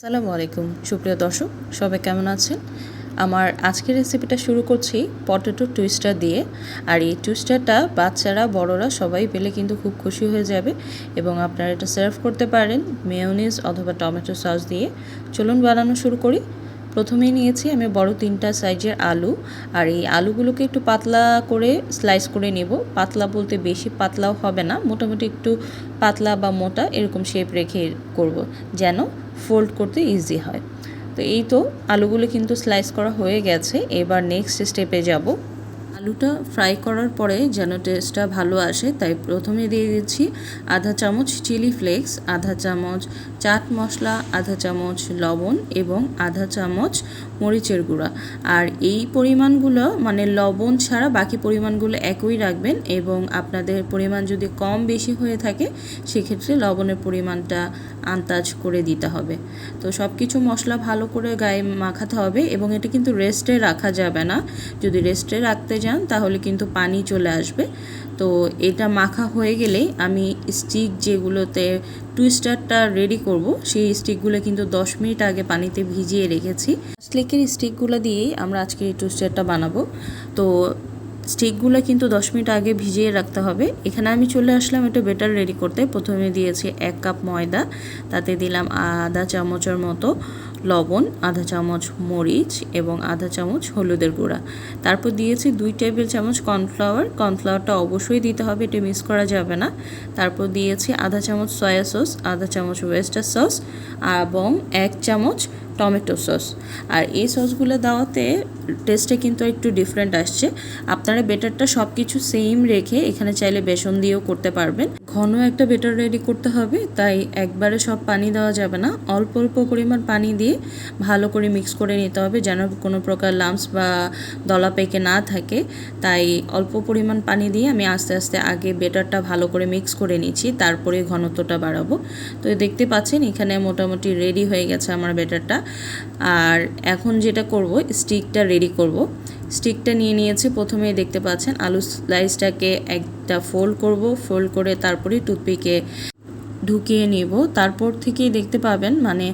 আসসালামু আলাইকুম। সুপ্রিয় দর্শক, সবাই কেমন আছেন? আমার আজকের রেসিপিটা শুরু করছি পটেটো টুইস্টার দিয়ে। আর এই টুইস্টারটা বাচ্চারা, বড়রা সবাই পেলে কিন্তু খুব খুশি হয়ে যাবে এবং আপনারা এটা সার্ভ করতে পারেন মেয়োনিজ অথবা টমেটো সস দিয়ে। চলুন বানানো শুরু করি। প্রথমেই নিয়েছি আমি বড় তিনটা সাইজের আলু। আর এই আলুগুলোকে একটু পাতলা করে স্লাইস করে নেব। পাতলা বলতে বেশি পাতলাও হবে না, মোটামুটি একটু পাতলা বা মোটা এরকম শেপ রেখে করব, যেন ফোল্ড করতে ইজি হয়। তো এই তো আলুগুলো কিন্তু স্লাইস করা হয়ে গেছে। এবার নেক্সট স্টেপে যাব। আলুটা ফ্রাই করার পরে যেন টেস্টটা ভালো আসে, তাই প্রথমে দিয়ে দিচ্ছি আধা চামচ চিলি ফ্লেক্স আধা চামচ চাট মশলা, আধা চামচ লবণ এবং আধা চামচ মরিচের গুঁড়া। আর এই পরিমাণগুলো মানে লবণ ছাড়া বাকি পরিমাণগুলো একই রাখবেন এবং আপনাদের পরিমাণ যদি কম বেশি হয়ে থাকে, সেক্ষেত্রে লবণের পরিমাণটা আন্দাজ করে দিতে হবে। তো সব কিছু মশলা ভালো করে গায়ে মাখাতে হবে এবং এটা কিন্তু রেস্টে রাখা যাবে না। যদি রেস্টে রাখতে যান, তাহলে কিন্তু পানি চলে আসবে। তো এটা মাখা হয়ে গেলেই আমি স্টিক যেগুলোতে টুইস্টারটা রেডি করব, সেই স্টিকগুলো কিন্তু দশ মিনিট আগে পানিতে ভিজিয়ে রেখেছি। স্লিকের স্টিকগুলো দিয়েই আমরা আজকে এই টুইস্টারটা বানাবো। তো স্টিকগুলো কিন্তু দশ মিনিট আগে ভিজিয়ে রাখতে হবে। এখানে আমি চলে আসলাম একটা বেটার রেডি করতে। প্রথমে দিয়েছি এক কাপ ময়দা, তাতে দিলাম আধা চামচের মতো লবণ, আধা চামচ মরিচ এবং আধা চামচ হলুদের গুঁড়া। তারপর দিয়েছি দুই টেবিল চামচ কর্নফ্লাওয়ার। কর্নফ্লাওয়ারটা অবশ্যই দিতে হবে, এটা মিস করা যাবে না। তারপর দিয়েছি আধা চামচ সয়া সস, আধা চামচ ওয়েস্টার সস এবং এক চামচ টমেটো সস। আর এই সসগুলো দেওয়াতে টেস্টে কিন্তু একটু ডিফারেন্ট আসছে। আপনারা বেটারটা সব কিছু সেম রেখে এখানে চাইলে বেসন দিয়েও করতে পারবেন। ঘন একটা বেটার রেডি করতে হবে, তাই একবারে সব পানি দেওয়া যাবে না। অল্প অল্প পরিমাণ পানি দিয়ে ভালো করে মিক্স করে নিতে হবে যেন কোনো প্রকার লাম্পস বা দলা পেকে না থাকে। তাই অল্প পরিমাণ পানি দিয়ে আমি আস্তে আস্তে আগে বেটারটা ভালো করে মিক্স করে নিচ্ছি, তারপরে ঘনত্বটা বাড়াবো। তো দেখতে পাচ্ছেন, এখানে মোটামুটি রেডি হয়ে গেছে আমার বেটারটা। আর এখন যেটা করব স্টিকটা রেডি করব। স্টিকটা নিয়ে নিয়েছি, প্রথমেই দেখতে পাচ্ছেন, আলু স্লাইসটাকে একটা ফোল্ড করব। ফোল্ড করে তারপরে টুথপিকে ঢুকিয়ে নিব। তারপর থেকেই দেখতে পাবেন মানে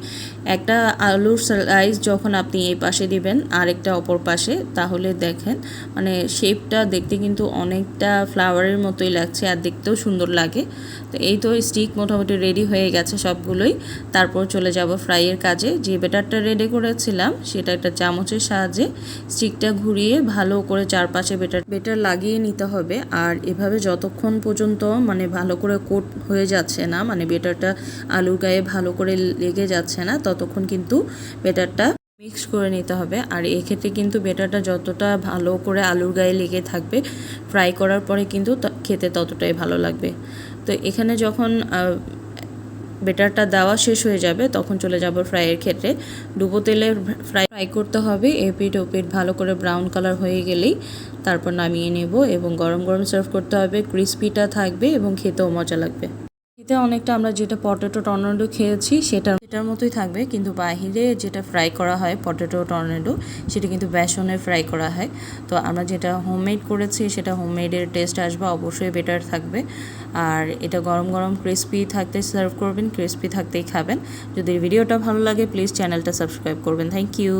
একটা আলুর স্লাইস যখন আপনি এই পাশে দিবেন, আরেকটা অপর পাশে, তাহলে দেখেন মানে শেপটা দেখতে কিন্তু অনেকটা ফ্লাওয়ারের মতোই লাগছে আর দেখতেও সুন্দর লাগে। তো এই তো স্টিক মোটামুটি রেডি হয়ে গেছে সবগুলোই। তারপর চলে যাব ফ্রাইয়ের কাজে। যে বেটারটা রেডি করেছিলাম, সেটা একটা চামচের সাহায্যে স্টিকটা ঘুরিয়ে ভালো করে চারপাশে বেটার বেটার লাগিয়ে নিতে হবে। আর এভাবে যতক্ষণ পর্যন্ত মানে ভালো করে কোট হয়ে যাচ্ছে না মানে বেটারটা আলুর গায়ে ভালো করে লেগে যাচ্ছে না, ততক্ষণ কিন্তু বেটারটা মিক্স করে নিতে হবে। আর এক্ষেত্রে কিন্তু বেটারটা যতটা ভালো করে আলুর গায়ে লেগে থাকবে ফ্রাই করার পরে কিন্তু খেতে ততটাই ভালো লাগবে। তো এখানে যখন বেটারটা দেওয়া শেষ হয়ে যাবে, তখন চলে যাব ফ্রাইয়ের ক্ষেত্রে। ডুবো তেলে ফ্রাই ফ্রাই করতে হবে এপিট ওপিট ভালো করে ব্রাউন কালার হয়ে গেলেই তারপর নামিয়ে নেব এবং গরম গরম সার্ভ করতে হবে। ক্রিসপিটা থাকবে এবং খেতেও মজা লাগবে। খেতে অনেকটা আমরা যেটা পটেটো টর্নেডো খেয়েছি, সেটা সেটার মতোই থাকবে। কিন্তু বাহিরে যেটা ফ্রাই করা হয় পটেটো টর্নেডো সেটা কিন্তু বেসনে ফ্রাই করা হয়। তো আমরা যেটা হোমমেড করেছি, সেটা হোমমেডের টেস্ট আসবে, অবশ্যই বেটার থাকবে। আর এটা গরম গরম ক্রিসপি থাকতে সার্ভ করবেন ক্রিসপি থাকতেই খাবেন। যদি ভিডিওটা ভালো লাগে প্লিজ চ্যানেলটা সাবস্ক্রাইব করবেন। Thank you